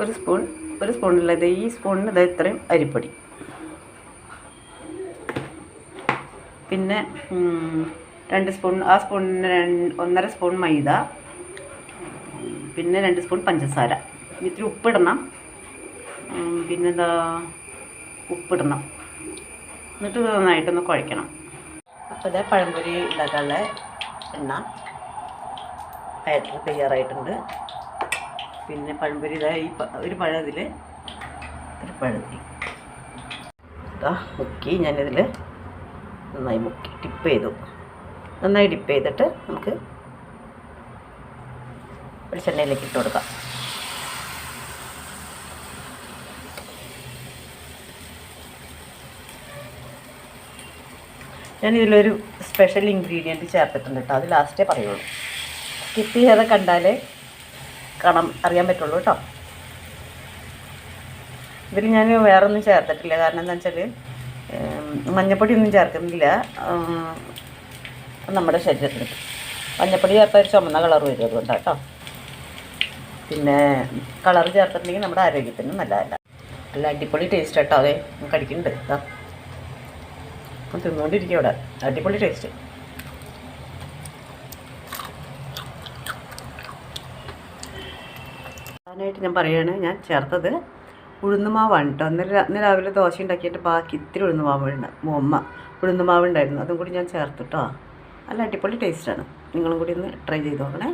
ഒരു സ്പൂൺ ഒരു സ്പൂണില്ല ഇത് ഈ സ്പൂണിന് ഇത് ഇത്രയും അരിപ്പൊടി. പിന്നെ രണ്ട് സ്പൂൺ ആ സ്പൂണിന് ഒന്നര സ്പൂൺ മൈദ. പിന്നെ രണ്ട് സ്പൂൺ പഞ്ചസാര. ഇത്തിരി ഉപ്പിടണം. പിന്നെന്താ ഉപ്പിടണം. എന്നിട്ട് നന്നായിട്ടൊന്ന് കുഴയ്ക്കണം. അപ്പോൾ ഇതേ പഴംപൊരി ഉണ്ടാക്കാനുള്ള എണ്ണ. ആയിട്ട് തയ്യാറായിട്ടുണ്ട്. പിന്നെ പഴംപൊരി ഇതായി ഒരു പഴം ഇതിൽ ഒരു പഴത്തിൽ ഇതാ മുക്കി ഞാനിതിൽ നന്നായി മുക്കി ടിപ്പ് ചെയ്തു. നന്നായി ഡിപ്പ് ചെയ്തിട്ട് നമുക്ക് വെളിച്ചെണ്ണയിലേക്ക് ഇട്ട് കൊടുക്കാം. ഞാനിതിലൊരു സ്പെഷ്യൽ ഇൻഗ്രീഡിയന്റ് ചേർത്തിട്ടുണ്ട് കേട്ടോ. അത് ലാസ്റ്റേ പറയുള്ളൂ. സ്കിപ്പ് ചെയ്യാതെ കണ്ടാലേ കാണാൻ അറിയാൻ പറ്റുള്ളൂ കേട്ടോ. ഇതിൽ ഞാൻ വേറൊന്നും ചേർത്തിട്ടില്ല. കാരണം എന്താ വെച്ചാൽ മഞ്ഞപ്പൊടി ഒന്നും ചേർക്കുന്നില്ല. നമ്മുടെ ശരീരത്തിന് മഞ്ഞപ്പൊടി ചേർത്താൽ ഒരു ചുമന്ന കളർ വരും അതുകൊണ്ടാണ് കേട്ടോ. പിന്നെ കളർ ചേർത്തിട്ടുണ്ടെങ്കിൽ നമ്മുടെ ആരോഗ്യത്തിന് നല്ലതല്ല. നല്ല അടിപൊളി ടേസ്റ്റ് കേട്ടോ അതെ. നമുക്ക് അടിക്കുന്നുണ്ട്. കേട്ടോ തിന്നുകൊണ്ടിരിക്കും ഇവിടെ. അടിപൊളി ടേസ്റ്റ് പ്രധാനമായിട്ട് ഞാൻ പറയുകയാണ് ഞാൻ ചേർത്തത് ഉഴുന്നുമാവാണ് കേട്ടോ അന്ന് രാ- ഇന്ന് രാവിലെ ദോശ ഉണ്ടാക്കിയിട്ട് ബാക്കി ഇത്തിരി ഉഴുന്നുമാവുണ്ട് ഉമ്മ ഉഴുന്നുമാവ് ഉണ്ടായിരുന്നു. അതും കൂടി ഞാൻ ചേർത്തിട്ടോ നല്ല അടിപൊളി ടേസ്റ്റാണ് നിങ്ങളും കൂടി ഒന്ന് ട്രൈ ചെയ്ത് നോക്കണേ.